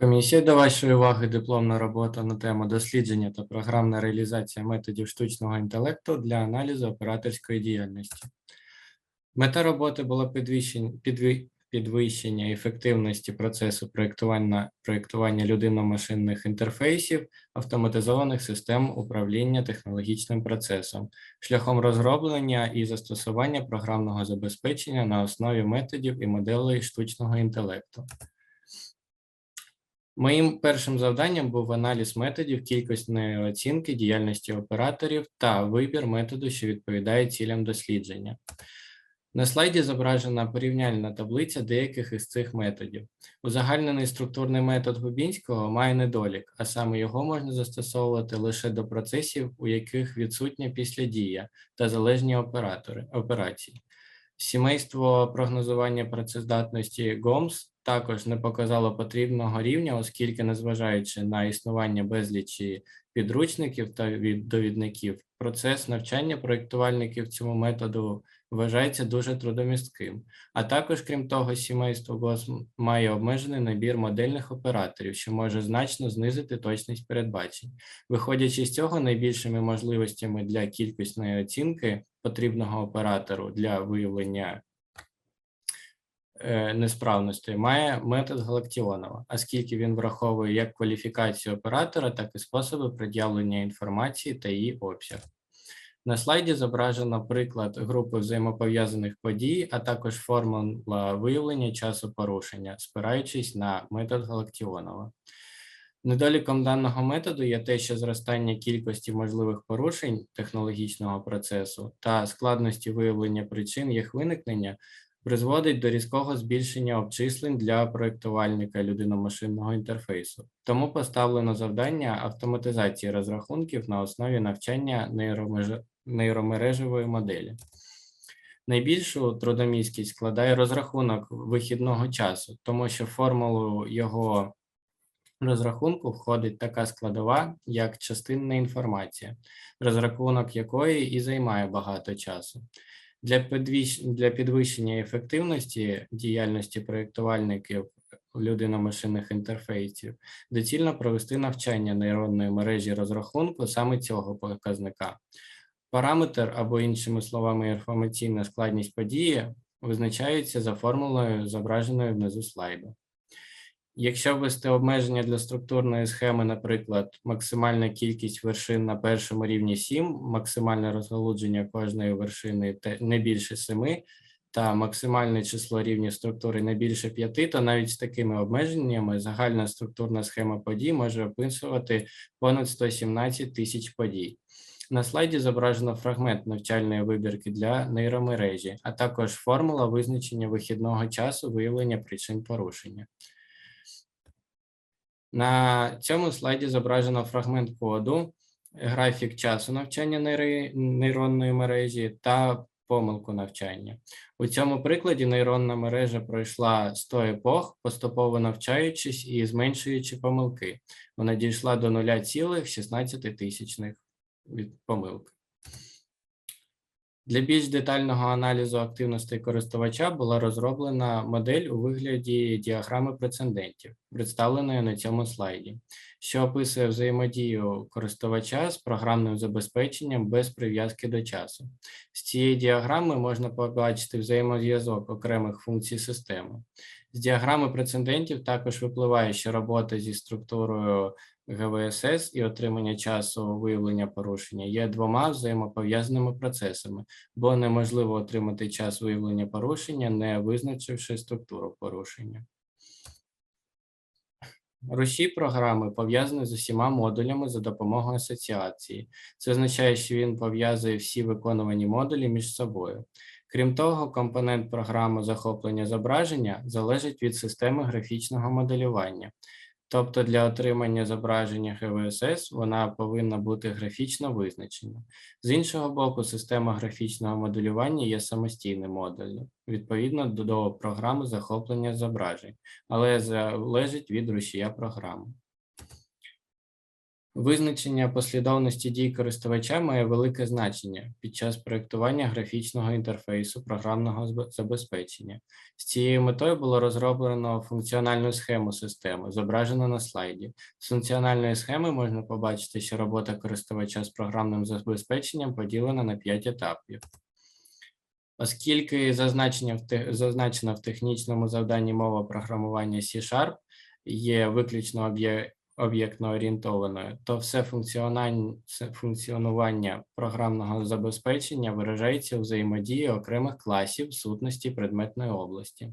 Комісія до вашої уваги дипломна робота на тему дослідження та програмна реалізація методів штучного інтелекту для аналізу операторської діяльності. Мета роботи була підвищення, підвищення ефективності процесу проєктування, проєктування людино-машинних інтерфейсів, автоматизованих систем управління технологічним процесом, шляхом розроблення і застосування програмного забезпечення на основі методів і моделей штучного інтелекту. Моїм першим завданням був аналіз методів кількісної оцінки діяльності операторів та вибір методу, що відповідає цілям дослідження. На слайді зображена порівняльна таблиця деяких із цих методів. Узагальнений структурний метод Губінського має недолік, а саме його можна застосовувати лише до процесів, у яких відсутня післядія та залежні оператори операції. Сімейство прогнозування працездатності ГОМС також не показало потрібного рівня, оскільки, незважаючи на існування безлічі підручників та від- довідників, процес навчання проєктувальників цьому методу вважається дуже трудомістким. А також, крім того, сімейство ГОС має обмежений набір модельних операторів, що може значно знизити точність передбачень. Виходячи з цього, найбільшими можливостями для кількісної оцінки потрібного оператору для виявлення е, несправності має метод Галактіонова, оскільки він враховує як кваліфікацію оператора, так і способи пред'явлення інформації та її обсяг. На слайді зображено приклад групи взаємопов'язаних подій, а також формула виявлення часу порушення, спираючись на метод Галактіонова. Недоліком даного методу є те, що зростання кількості можливих порушень технологічного процесу та складності виявлення причин їх виникнення призводить до різкого збільшення обчислень для проєктувальника людино-машинного інтерфейсу. Тому поставлено завдання автоматизації розрахунків на основі навчання нейромеж- нейромережевої моделі. Найбільшу трудомісткість складає розрахунок вихідного часу, тому що в формулу його розрахунку входить така складова, як частинна інформація, розрахунок якої і займає багато часу. Для, для підвищення ефективності діяльності проєктувальників людино-машинних інтерфейсів доцільно провести навчання нейронної мережі розрахунку саме цього показника. Параметр або, іншими словами, інформаційна складність події визначається за формулою, зображеною внизу слайду. Якщо ввести обмеження для структурної схеми, наприклад, максимальна кількість вершин на першому рівні 7, максимальне розгалудження кожної вершини не більше 7, та максимальне число рівнів структури не більше 5, то навіть з такими обмеженнями загальна структурна схема подій може описувати понад 117 тисяч подій. На слайді зображено фрагмент навчальної вибірки для нейромережі, а також формула визначення вихідного часу виявлення причин порушення. На цьому слайді зображено фрагмент коду, графік часу навчання нейронної мережі та помилку навчання. У цьому прикладі нейронна мережа пройшла 100 епох, поступово навчаючись і зменшуючи помилки. Вона дійшла до 0,16 від помилки. Для більш детального аналізу активностей користувача була розроблена модель у вигляді діаграми прецедентів, представленої на цьому слайді, що описує взаємодію користувача з програмним забезпеченням без прив'язки до часу. З цієї діаграми можна побачити взаємозв'язок окремих функцій системи. З діаграми прецедентів також випливає, що робота зі структурою ГВСС і отримання часу виявлення порушення є двома взаємопов'язаними процесами, бо неможливо отримати час виявлення порушення, не визначивши структуру порушення. Рушій програми пов'язаний з усіма модулями за допомогою асоціації. Це означає, що він пов'язує всі виконувані модулі між собою. Крім того, компонент програми захоплення зображення залежить від системи графічного моделювання. Тобто для отримання зображення ГВСС вона повинна бути графічно визначена. З іншого боку, система графічного моделювання є самостійним модулем, відповідно до, програми захоплення зображень, але залежить від рушія програми. Визначення послідовності дій користувача має велике значення під час проєктування графічного інтерфейсу програмного забезпечення. З цією метою було розроблено функціональну схему системи, зображену на слайді. З функціональної схеми можна побачити, що робота користувача з програмним забезпеченням поділена на 5 етапів. Оскільки зазначена в технічному завданні мова програмування C-Sharp є виключно об'єктно орієнтованою, то все функціонування програмного забезпечення виражається у взаємодії окремих класів сутності предметної області.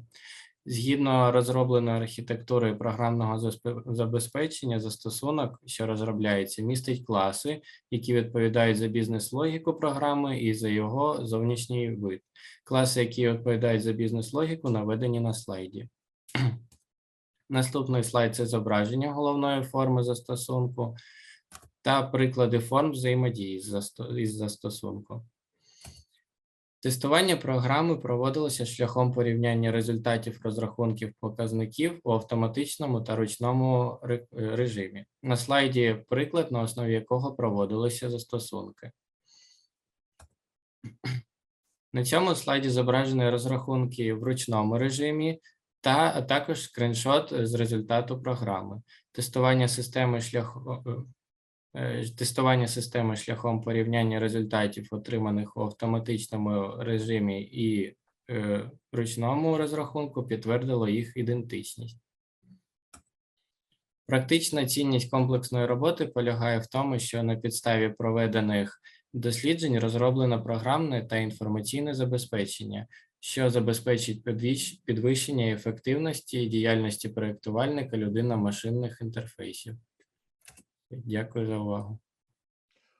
Згідно розробленої архітектурою програмного забезпечення, застосунок, що розробляється, містить класи, які відповідають за бізнес-логіку програми і за його зовнішній вид. Класи, які відповідають за бізнес-логіку, наведені на слайді. Наступний слайд це зображення головної форми застосунку та приклади форм взаємодії із застосунком. Тестування програми проводилося шляхом порівняння результатів розрахунків показників у автоматичному та ручному режимі. На слайді приклад, на основі якого проводилися застосунки. На цьому слайді зображені розрахунки в ручному режимі та також скріншот з результату програми. Тестування системи шляхом е, тестування системи шляхом порівняння результатів, отриманих у автоматичному режимі і е, ручному розрахунку, підтвердило їх ідентичність. Практична цінність комплексної роботи полягає в тому, що на підставі проведених досліджень розроблено програмне та інформаційне забезпечення, що забезпечить підвищення ефективності і діяльності проєктувальника людина-машинних інтерфейсів. Дякую за увагу.